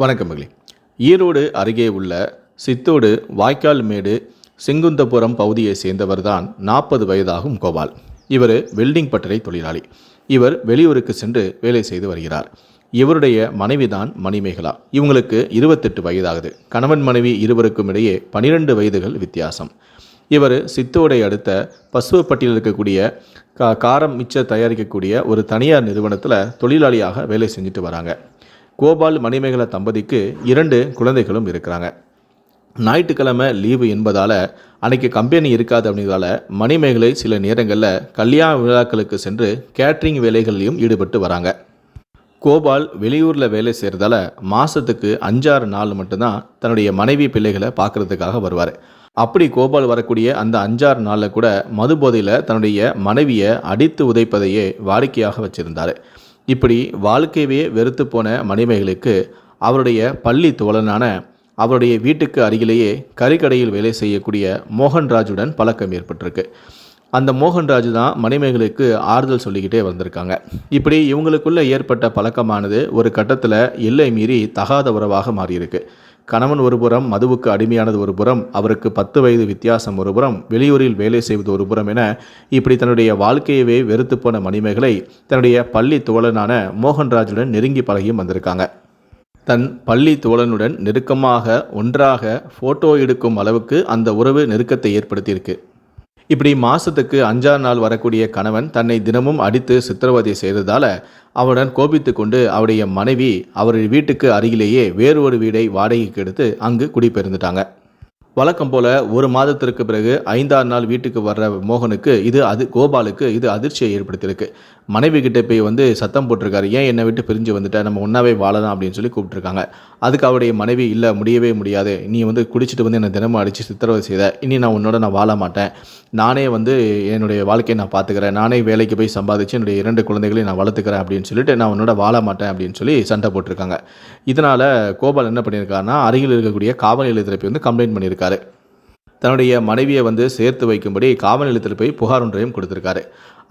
வணக்கம் மகளே. ஈரோடு அருகே உள்ள சித்தோடு வாய்க்கால் மேடு செங்குந்தபுரம் பகுதியை சேர்ந்தவர் தான் நாற்பது வயதாகும் கோபால். இவர் வெல்டிங் பட்டறை தொழிலாளி. இவர் வெளியூருக்கு சென்று வேலை செய்து வருகிறார். இவருடைய மனைவிதான் மணிமேகலா. இவங்களுக்கு இருபத்தெட்டு வயதாகுது. கணவன் மனைவி இருவருக்கும் இடையே பனிரெண்டு வயதுகள் வித்தியாசம். இவர் சித்தோடை அடுத்த பசுவப்பட்டியில் இருக்கக்கூடிய கா காரம் மிச்ச தயாரிக்கக்கூடிய ஒரு தனியார் நிறுவனத்தில் தொழிலாளியாக வேலை செஞ்சுட்டு வராங்க. கோபால் மணிமேகல தம்பதிக்கு இரண்டு குழந்தைகளும் இருக்கிறாங்க. ஞாயிற்றுக்கிழமை லீவு என்பதால் அன்னைக்கு கம்பெனி இருக்காது அப்படிங்கிறதால மணிமேகலை சில நேரங்களில் கல்யாண விழாக்களுக்கு சென்று கேட்ரிங் வேலைகள்லையும் ஈடுபட்டு வராங்க. கோபால் வெளியூரில் வேலை செய்கிறதால மாதத்துக்கு அஞ்சாறு நாள் மட்டும்தான் தன்னுடைய மனைவி பிள்ளைகளை பார்க்கறதுக்காக வருவார். அப்படி கோபால் வரக்கூடிய அந்த அஞ்சாறு நாளில் கூட மது போதையில் தன்னுடைய மனைவியை அடித்து உதைப்பதையே வாடிக்கையாக வச்சுருந்தார். இப்படி வாழ்க்கையவே வெறுத்து போன மணிமேகலுக்கு அவருடைய பள்ளி தோழனான அவருடைய வீட்டுக்கு அருகிலேயே கறிக்கடையில் வேலை செய்யக்கூடிய மோகன்ராஜுடன் பழக்கம் ஏற்பட்டிருக்கு. அந்த மோகன்ராஜ் தான் மணிமேகலுக்கு ஆறுதல் சொல்லிக்கிட்டே வந்திருக்காங்க. இப்படி இவங்களுக்குள்ள ஏற்பட்ட பழக்கமானது ஒரு கட்டத்தில் எல்லை மீறி தகாத உறவாக மாறியிருக்கு. கணவன் ஒருபுறம் மதுவுக்கு அடிமையானது ஒரு புறம் அவருக்கு பத்து வயது வித்தியாசம் ஒரு புறம் வெளியூரில் வேலை செய்வது ஒரு புறம் என இப்படி தன்னுடைய வாழ்க்கையவே வெறுத்து போன மணிமேகலை தன்னுடைய பள்ளி தோழனான மோகன்ராஜுடன் நெருங்கி பழகியும் வந்திருக்காங்க. தன் பள்ளி தோழனுடன் நெருக்கமாக ஒன்றாக ஃபோட்டோ எடுக்கும் அளவுக்கு அந்த உறவு நெருக்கத்தை ஏற்படுத்தியிருக்கு. இப்படி மாசத்துக்கு அஞ்சாறு நாள் வரக்கூடிய கணவன் தன்னை தினமும் அடித்து சித்திரவதை செய்ததால அவருடன் கோபித்து கொண்டு அவருடைய மனைவி அவருடைய வீட்டுக்கு அருகிலேயே வேறு ஒரு வீடை வாடகைக்கு எடுத்து அங்கு குடிபெயர்ந்துட்டாங்க. வழக்கம் போல ஒரு மாதத்திற்கு பிறகு ஐந்தாறு நாள் வீட்டுக்கு வர்ற மோகனுக்கு இது அது கோபாலுக்கு இது அதிர்ச்சியை ஏற்படுத்தியிருக்கு. மனைவி கிட்ட போய் வந்து சத்தம் போட்டிருக்காரு. ஏன் என்னை விட்டு பிரிஞ்சு வந்துட்ட? நம்ம ஒன்றாவே வாழலாம் அப்படின்னு சொல்லி கூப்பிட்டுருக்காங்க. அதுக்கு அவருடைய மனைவி இல்லை முடியவே முடியாது. நீ வந்து குடிச்சிட்டு வந்து என்னை தினமும் அடித்து சித்திரவதை செய்த. இனி நான் உன்னோட நான் வாழ மாட்டேன். நானே வந்து என்னுடைய வாழ்க்கையை நான் பார்த்துக்கிறேன். நானே வேலைக்கு போய் சம்பாதிச்சு என்னுடைய இரண்டு குழந்தைகளையும் நான் வளர்த்துக்கிறேன் அப்படின்னு சொல்லிட்டு நான் உன்னோட வாழ மாட்டேன் அப்படின்னு சொல்லி சண்டை போட்டிருக்காங்க. இதனால் கோபால் என்ன பண்ணியிருக்காருன்னா அருகில் இருக்கக்கூடிய காவல் நிலையத்தில் போய் வந்து கம்ப்ளைண்ட் பண்ணியிருக்காரு. தன்னுடைய மனைவியை வந்து சேர்த்து வைக்கும்படி காவல் நிலையத்தில் போய் புகார் ஒன்றையும் கொடுத்துருக்காரு.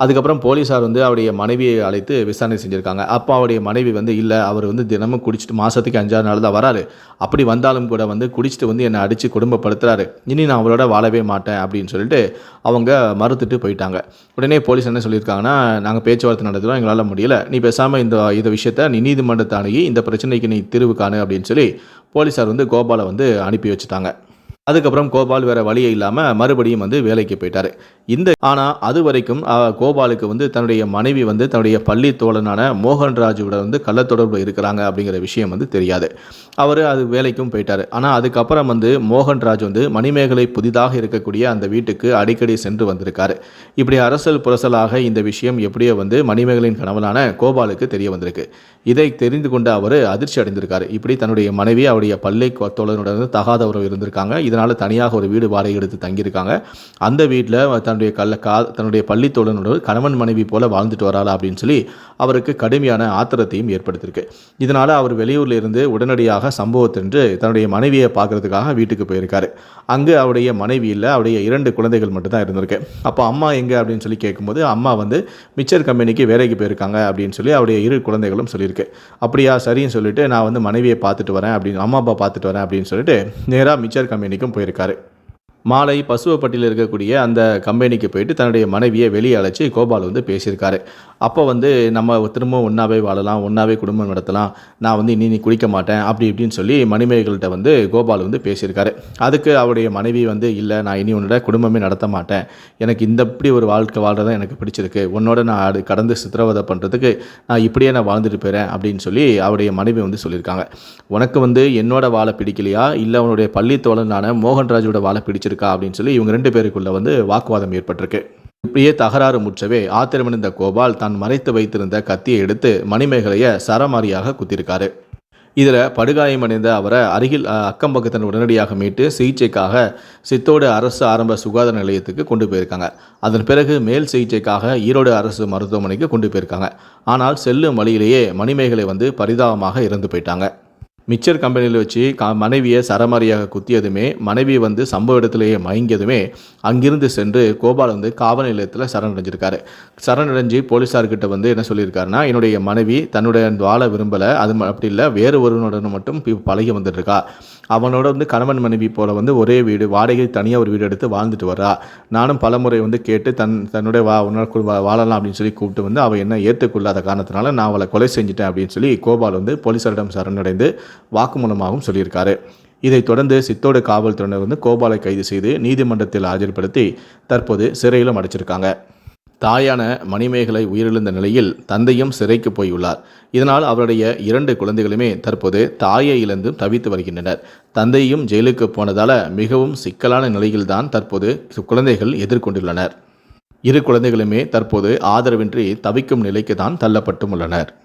அதுக்கப்புறம் போலீஸார் வந்து அவருடைய மனைவியை அழைத்து விசாரணை செஞ்சுருக்காங்க. அப்போ அவருடைய மனைவி வந்து இல்லை அவர் வந்து தினமும் குடிச்சிட்டு மாதத்துக்கு அஞ்சாறு நாள் தான் வராரு. அப்படி வந்தாலும் கூட வந்து குடிச்சிட்டு வந்து என்னை அடித்து குடும்பப்படுத்துறாரு. இனி நான் அவரோட வாழவே மாட்டேன் அப்படின்னு சொல்லிட்டு அவங்க மறுத்துட்டு போயிட்டாங்க. உடனே போலீஸ் என்ன சொல்லியிருக்காங்கன்னா நாங்கள் பேச்சுவார்த்தை நடத்துகிறோம் எங்களால் முடியல. நீ பேசாமல் இந்த இந்த விஷயத்தை நீ நீதிமன்றத்தை அணுகி இந்த பிரச்சனைக்கு நீ தீர்வு காணு அப்படின்னு சொல்லி போலீஸார் வந்து கோபாலை வந்து அனுப்பி வச்சுட்டாங்க. அதுக்கப்புறம் கோபால் வேற வழியே இல்லாமல் மறுபடியும் வந்து வேலைக்கு போயிட்டார். இந்த ஆனால் அது வரைக்கும் கோபாலுக்கு வந்து தன்னுடைய மனைவி வந்து தன்னுடைய பள்ளி தோழனான மோகன்ராஜுவோட வந்து கள்ளத்தொடர்பு இருக்கிறாங்க அப்படிங்கிற விஷயம் வந்து தெரியாது. அவர் அது வேலைக்கும் போயிட்டார். ஆனால் அதுக்கப்புறம் வந்து மோகன்ராஜ் வந்து மணிமேகலை புதிதாக இருக்கக்கூடிய அந்த வீட்டுக்கு அடிக்கடி சென்று வந்திருக்காரு. இப்படி அரசல் புரசலாக இந்த விஷயம் எப்படியோ வந்து மணிமேகலின் கணவனான கோபாலுக்கு தெரிய வந்திருக்கு. இதை தெரிந்து கொண்ட அவர் அதிர்ச்சி அடைந்திருக்காரு. இப்படி தன்னுடைய மனைவி அவருடைய பள்ளி தோழனுடன் தகாத உறவு இருந்திருக்காங்க. இதனால் தனியாக ஒரு வீடு வாடகை எடுத்து தங்கியிருக்காங்க. அந்த வீட்டில் தன்னுடைய கல்ல கா தன்னுடைய பள்ளி கணவன் மனைவி போல வாழ்ந்துட்டு வராளா அப்படின்னு சொல்லி அவருக்கு கடுமையான ஆத்திரத்தையும் ஏற்படுத்தியிருக்கு. இதனால் அவர் வெளியூரில் இருந்து உடனடியாக சம்பவத்தென்று தன்னுடைய மனைவியை பார்க்கறதுக்காக வீட்டுக்கு போயிருக்காரு. அங்கு அவருடைய மனைவி இல்லை அவருடைய இரண்டு குழந்தைகள் மட்டும்தான் இருந்திருக்கு. அப்போ அம்மா எங்கே அப்படின்னு சொல்லி கேட்கும்போது அம்மா வந்து மிச்சர் கம்பெனிக்கு வேலைக்கு போயிருக்காங்க அப்படின்னு சொல்லி அவருடைய இரு குழந்தைகளும் சொல்லியிருக்கு. அப்படியா சரின்னு சொல்லிட்டு நான் வந்து மனைவியை பார்த்துட்டு வரேன் அப்படின்னு அம்மா அப்பா பார்த்துட்டு வரேன் அப்படின்னு சொல்லிட்டு நேராக மிச்சர் கம்பெனிக்கும் போயிருக்காரு. மாலை பசுவப்பட்டியில் இருக்கக்கூடிய அந்த கம்பெனிக்கு போயிட்டு தன்னுடைய மனைவியை வெளியே அழைச்சி கோபால் வந்து பேசியிருக்காரு. அப்போ வந்து நம்ம திரும்ப ஒன்றாவே வாழலாம் ஒன்றாவே குடும்பம் நடத்தலாம். நான் வந்து இனி நீ குடிக்க மாட்டேன் அப்படி இப்படின்னு சொல்லி மணிமேகல்கிட்ட வந்து கோபால் வந்து பேசியிருக்காரு. அதுக்கு அவருடைய மனைவி வந்து இல்லை நான் இனி உன்னோட குடும்பமே நடத்த மாட்டேன். எனக்கு இந்த இப்படி ஒரு வாழ்க்கை வாழ்றது எனக்கு பிடிச்சிருக்கு. உன்னோட நான் அது கடந்து சித்திரவதை பண்ணுறதுக்கு நான் இப்படியே நான் வாழ்ந்துட்டு போயிறேன் அப்படின்னு சொல்லி அவருடைய மனைவி வந்து சொல்லியிருக்காங்க. உனக்கு வந்து என்னோட வாழை பிடிக்கலையா? இல்லை உன்னுடைய பள்ளி தோழனான மோகன்ராஜோட வாழை வச்சிருக்கா அப்படின்னு சொல்லி இவங்க ரெண்டு பேருக்குள்ள வந்து வாக்குவாதம் ஏற்பட்டிருக்கு. இப்படியே தகராறு முற்றவே ஆத்திரமடைந்த கோபால் தான் மறைத்து வைத்திருந்த கத்தியை எடுத்து மணிமேகலையை சரமாரியாக குத்திருக்காரு. இதில் படுகாயமடைந்த அவரை அருகில் அக்கம் பக்கத்தின் உடனடியாக மீட்டு சிகிச்சைக்காக சித்தோடு அரசு ஆரம்ப சுகாதார நிலையத்துக்கு கொண்டு போயிருக்காங்க. அதன் பிறகு மேல் சிகிச்சைக்காக ஈரோடு அரசு மருத்துவமனைக்கு கொண்டு போயிருக்காங்க. ஆனால் செல்லும் வழியிலேயே மணிமேகலை வந்து பரிதாபமாக இறந்து போயிட்டாங்க. மிச்சர் கம்பெனியில் வச்சு கா மனைவியை சரமாரியாக குத்தியதுமே மனைவி வந்து சம்பவ இடத்துலேயே மயங்கியதுமே அங்கிருந்து சென்று கோபால் வந்து காவல் நிலையத்தில் சரணடைஞ்சிருக்காரு. சரணடைஞ்சு போலீஸார்கிட்ட வந்து என்ன சொல்லியிருக்காருன்னா என்னுடைய மனைவி தன்னுடைய வாழ விரும்பலை அது அப்படி இல்லை. வேறு ஒருவனுடன் மட்டும் இப்போ பழகி வந்துட்டுருக்கா அவனோட வந்து கணவன் மனைவி போல் வந்து ஒரே வீடு வாடகை தனியாக ஒரு வீடு எடுத்து வாழ்ந்துட்டு வர்றா. நானும் பலமுறை வந்து கேட்டு தன் தன்னுடைய வா உன்னோட வா- வாழலாம் அப்படின்னு சொல்லி கூப்பிட்டு வந்து அவள் என்ன ஏற்றுக்கொள்ளாத காரணத்தினால நான் அவளை கொலை செஞ்சுட்டேன் அப்படின்னு சொல்லி கோபால் வந்து போலீசாரிடம் சரணடைந்து வாக்குமூலமாகவும் சொல்லியிருக்காரு. இதைத் தொடர்ந்து சித்தோடு காவல்துறையினர் வந்து கோபாலை கைது செய்து நீதிமன்றத்தில் ஆஜர்படுத்தி தற்போது சிறையிலும் அடைச்சிருக்காங்க. தாயான மணிமேகலை உயிரிழந்த நிலையில் தந்தையும் சிறைக்கு போயுள்ளார். இதனால் அவருடைய இரண்டு குழந்தைகளுமே தற்போது தாயை இழந்து தவித்து வருகின்றனர். தந்தையும் ஜெயிலுக்கு போனதால மிகவும் சிக்கலான நிலையில்தான் தற்போது குழந்தைகள் எதிர்கொண்டுள்ளனர். இரு குழந்தைகளுமே தற்போது ஆதரவின்றி தவிக்கும் நிலைக்கு தான் தள்ளப்பட்டும் உள்ளனர்.